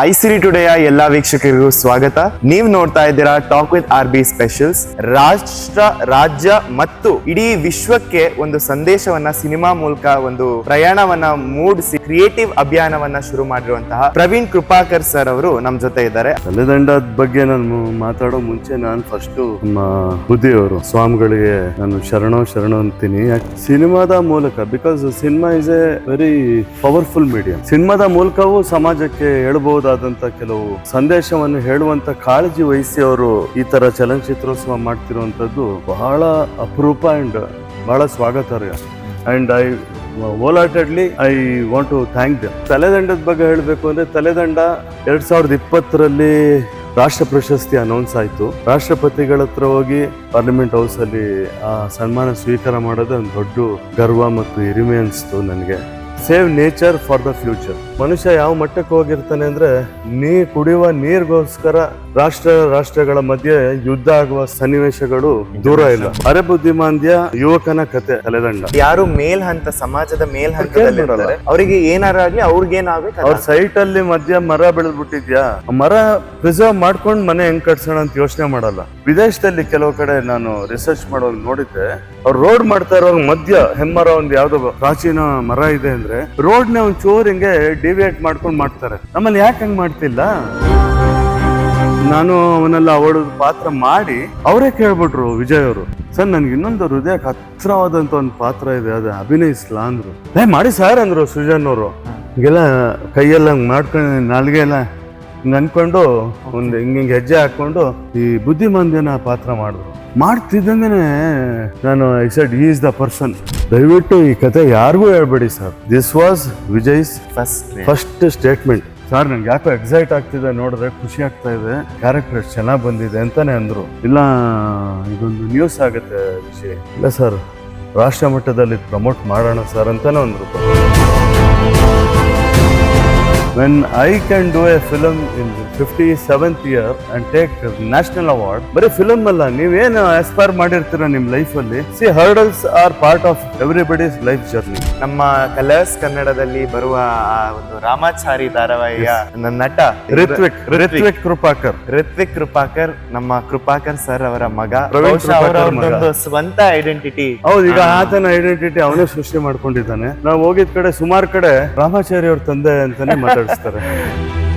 ಐಸಿರಿ ಟುಡೆಯ ಎಲ್ಲಾ ವೀಕ್ಷಕರಿಗೂ ಸ್ವಾಗತ. ನೀವು ನೋಡ್ತಾ ಇದ್ದೀರಾ talk with R B specials ರಾಷ್ಟ್ರ, ರಾಜ್ಯ ಮತ್ತು ಇಡೀ ವಿಶ್ವಕ್ಕೆ ಒಂದು ಸಂದೇಶವನ್ನ, ಸಿನಿಮಾ ಮೂಲಕ ಒಂದು ಪ್ರಯಾಣವನ್ನ ಮೂಡಿಸಿ, ಕ್ರಿಯೇಟಿವ್ ಅಭಿಯಾನವನ್ನ ಶುರು ಮಾಡಿರುವಂತಹ ಪ್ರವೀಣ್ ಕೃಪಾಕರ್ ಸರ್ ಅವರು ನಮ್ ಜೊತೆ ಇದ್ದಾರೆ. ತಲೆದಂಡದ ಬಗ್ಗೆ ನಾನು ಮಾತಾಡೋ ಮುಂಚೆ ನಾನು ಫಸ್ಟ್ ನಮ್ಮ ಬುದ್ಧಿಯವರು, ಸ್ವಾಮಿಗಳಿಗೆ ನಾನು ಶರಣೋ ಶರಣೋ ಅಂತೀನಿ. ಸಿನಿಮಾದ ಮೂಲಕ because cinema is a very powerful medium ಸಿನಿಮಾದ ಮೂಲಕವೂ ಸಮಾಜಕ್ಕೆ ಹೇಳ್ಬಹುದಾದಂತ ಕೆಲವು ಸಂದೇಶವನ್ನು ಹೇಳುವಂತ ಕಾಳಜಿ ವಹಿಸಿ ಅವರು ಈ ತರ ಚಲನಚಿತ್ರೋತ್ಸವ ಮಾಡ್ತಿರುವಂತದ್ದು ಬಹಳ ಅಪರೂಪ ಅಂಡ್ ಬಹಳ ಸ್ವಾಗತಾರ್ಹ. And I ultimately I want to thank the ತಲೆದಂಡದ ಬಗ್ಗೆ ಹೇಳಬೇಕು ಅಂದ್ರೆ ತಲೆದಂಡ ಎರಡ್ ಸಾವಿರದ ಇಪ್ಪತ್ತರಲ್ಲಿ ರಾಷ್ಟ್ರ ಪ್ರಶಸ್ತಿ ಅನೌನ್ಸ್ ಆಯ್ತು. ರಾಷ್ಟ್ರಪತಿಗಳ ಹತ್ರ ಹೋಗಿ ಪಾರ್ಲಿಮೆಂಟ್ ಹೌಸಲ್ಲಿ ಆ ಸನ್ಮಾನ ಸ್ವೀಕಾರ ಮಾಡೋದು ಒಂದು ದೊಡ್ಡ ಗರ್ವ ಮತ್ತು ಹಿರಿಮೆ ಅನಿಸ್ತು ನನಗೆ. Save nature for the future ಮನುಷ್ಯ ಯಾವ ಮಟ್ಟಕ್ಕೆ ಹೋಗಿರ್ತಾನೆ ಅಂದ್ರೆ ನೀ ಕುಡಿಯುವ ನೀರಿಗೋಸ್ಕರ ರಾಷ್ಟ್ರ ರಾಷ್ಟ್ರಗಳ ಮಧ್ಯೆ ಯುದ್ಧ ಆಗುವ ಸನ್ನಿವೇಶಗಳು ದೂರ ಇಲ್ಲ. ಅರೆ ಬುದ್ಧಿಮಾಂದ್ಯ ಯುವಕನ ಕತೆ ತಲೆದಂಡ. ಯಾರು ಮೇಲ್ ಹಂತ ಸಮಾಜದ ಮೇಲ್ ಹಂತದಲ್ಲಿ ಇರ್ತಾರೆ ಅವರಿಗೆ ಏನಾರ ಆಗ್ಲಿ ಅವ್ರಿಗೇನಾಗ್ಬೇಕು ಅವ್ರ ಸೈಟ್ ಅಲ್ಲಿ ಮಧ್ಯ ಮರ ಬೆಳೆದ್ಬಿಟ್ಟಿದ್ಯಾ? ಆ ಮರ ಪ್ರಿಸರ್ವ್ ಮಾಡ್ಕೊಂಡು ಮನೆ ಹೆಂಗ್ ಕಟ್ಸೋಣ ಅಂತ ಯೋಚನೆ ಮಾಡಲ್ಲ. ವಿದೇಶದಲ್ಲಿ ಕೆಲವು ಕಡೆ ನಾನು ರಿಸರ್ಚ್ ಮಾಡುವಾಗ ನೋಡಿದ್ದೆ ಅವ್ರು ರೋಡ್ ಮಾಡ್ತಾ ಇರೋ ಮಧ್ಯ ಹೆಮ್ಮರ ಒಂದ್ ಯಾವ್ದೋ ಪ್ರಾಚೀನ ಮರ ಇದೆ ಅಂದ್ರೆ ರೋಡ್ನ ಒಂದ್ ಚೋರ್ ಹಿಂಗೆ ಡಿವಿಯೇಟ್ ಮಾಡ್ಕೊಂಡು ಮಾಡ್ತಾರೆ. ನಮ್ಮಲ್ಲಿ ಯಾಕೆ ಹಂಗ್ ಮಾಡ್ತಿಲ್ಲ? ನಾನು ಅವನೆಲ್ಲ ಅವಳದ ಪಾತ್ರ ಮಾಡಿ ಅವರೇ ಕೇಳ್ಬಿಟ್ರು ವಿಜಯ್ ಅವರು. ಸರ್, ನನ್ಗೆ ಇನ್ನೊಂದು ಹೃದಯಕ್ಕೆ ಹತ್ರವಾದಂತ ಒಂದು ಪಾತ್ರ ಇದೆ, ಅದ ಅಭಿನಯಿಸ್ಲಾ ಅಂದ್ರು. ಏ, ಮಾಡಿ ಸರ್ ಅಂದ್ರು ಸುಜನ್ ಅವರು. ಹಿಂಗೆಲ್ಲ ಕೈಯೆಲ್ಲ ಮಾಡ್ಕೊಂಡು ನಾಲ್ಗೆ ಎಲ್ಲ ಹಿಂಗ್ ಅನ್ಕೊಂಡು ಒಂದು ಹಿಂಗೆ ಹಿಂಗೆ ಹೆಜ್ಜೆ ಹಾಕೊಂಡು ಈ ಬುದ್ಧಿಮಾಂದ್ಯನ ಪಾತ್ರ ಮಾಡಿದ್ರು. ಮಾಡ್ತಿದ್ದಂಗೆ ನಾನು I said is the person ದಯವಿಟ್ಟು ಈ ಕತೆ ಯಾರಿಗೂ ಹೇಳ್ಬೇಡಿ sir. This was Vijay's first first statement sir ನಂಗೆ ಯಾಕೋ ಎಕ್ಸೈಟ್ ಆಗ್ತಿದೆ ನೋಡಿದ್ರೆ ಖುಷಿ ಆಗ್ತಾ ಇದೆ. ಕ್ಯಾರೆಕ್ಟರ್ ಚೆನ್ನಾಗಿ ಬಂದಿದೆ ಅಂತಾನೆ ಅಂದ್ರು. ಇಲ್ಲ ಇದೊಂದು ನ್ಯೂಸ್ ಆಗುತ್ತೆ ವಿಷಯ. ಇಲ್ಲ ಸರ್ ರಾಷ್ಟ್ರ ಮಟ್ಟದಲ್ಲಿ ಪ್ರಮೋಟ್ ಮಾಡೋಣ ಸರ್ ಅಂತಾನೆ ಅಂದ್ರು. When I can do a film in fifty seventh year and take national award ಬರೀ ಫಿಲಮ್ ಅಲ್ಲ ನೀವೇನು ಆಸ್ಪೈರ್ ಮಾಡಿರ್ತೀರ ನಿಮ್ಮ ಲೈಫಲ್ಲಿ see hurdles are part of everybody's life journey ನಮ್ಮ ಕಲರ್ಸ್ ಕನ್ನಡದಲ್ಲಿ ಬರುವ ಆ ಒಂದು ರಾಮಾಚಾರಿ ಧಾರಾವಾಹಿಯ ನನ್ನ ನಟ ರಿತ್ವಿಕ್ ರಿತ್ವಿಕ್ ಕೃಪಾಕರ್ ರಿತ್ವಿಕ್ ಕೃಪಾಕರ್ ನಮ್ಮ ಕೃಪಾಕರ್ ಸರ್ ಅವರ ಮಗ. ಪ್ರವೀಣ್ ಬಹುಶಃ ಅವರ ಕೃಪಾಕರ್ ಮಗ. ಒಂದು ಸ್ವಂತ ಐಡೆಂಟಿಟಿ ಹೌದು ಈಗ ಆತನ ಐಡೆಂಟಿಟಿ ಅವನೇ ಸೃಷ್ಟಿ ಮಾಡ್ಕೊಂಡಿದ್ದಾನೆ. ನಾವು ಹೋಗಿದ್ ಕಡೆ ಸುಮಾರು ಕಡೆ ರಾಮಾಚಾರಿ ಅವ್ರ ತಂದೆ ಅಂತಾನೆ хипстеры.